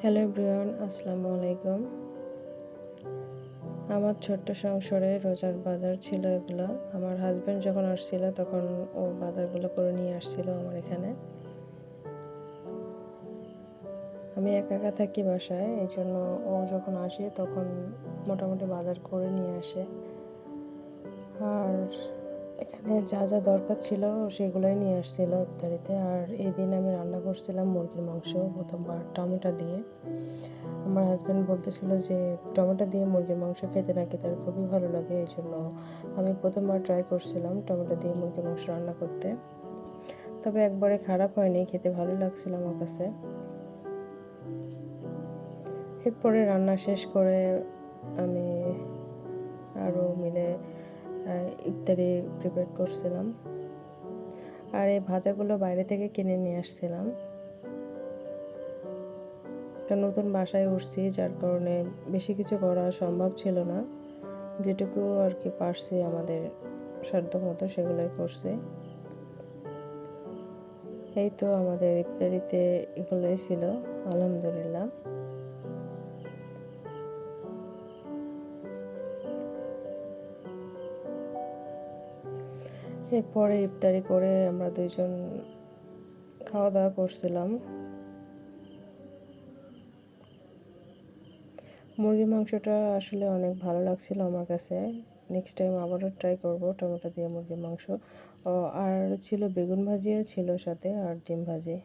Hello everyone, আসসালামু আলাইকুম। আমার ছোট্ট সংসারে রোজার বাজার ছিল এগুলো। আমার হাজব্যান্ড যখন আসছিল, তখন ও বাজারগুলো করে নিয়ে আসছিল আমার এখানে। আমি একা একা থাকি বাসায়, এই জন্য ও যখন আসে তখন মোটামুটি বাজার করে নিয়ে আসে। আর এখানে যা যা দরকার ছিল সেগুলোই নিয়ে আসছিল ইফতারিতে। আর এই দিন আমি রান্না করছিলাম মুরগির মাংস প্রথমবার টমেটো দিয়ে। আমার হাজব্যান্ড বলতেছিল যে, টমেটো দিয়ে মুরগির মাংস খেতে নাকি তার খুবই ভালো লাগে, এই জন্য আমি প্রথমবার ট্রাই করছিলাম টমেটো দিয়ে মুরগির মাংস রান্না করতে। তবে একবারে খারাপ হয়নি, খেতে ভালো লাগছিল আমার কাছে। এরপরে রান্না শেষ করে আমি আরও মিলে ইফতারি প্রিপেয়ার করছিলাম। আর এই ভাজাগুলো বাইরে থেকে কিনে নিয়ে আসছিলাম। একটা নতুন বাসায় উঠছি, যার কারণে বেশি কিছু করা সম্ভব ছিল না। যেটুকু আর কি পারছি আমাদের সাধ্য মতো সেগুলোই করছি। এই তো আমাদের ইফতারিতে এগুলোই ছিল, আলহামদুলিল্লাহ। এরপরে ইফতারি করে আমরা দুইজন খাওয়া দাওয়া করছিলাম। মুরগির মাংসটা আসলে অনেক ভালো লাগছিল আমার কাছে। নেক্সট টাইম আবারও ট্রাই করব টমেটো দিয়ে মুরগির মাংস। আর ছিল বেগুন ভাজিও ছিল সাথে, আর ডিম ভাজি।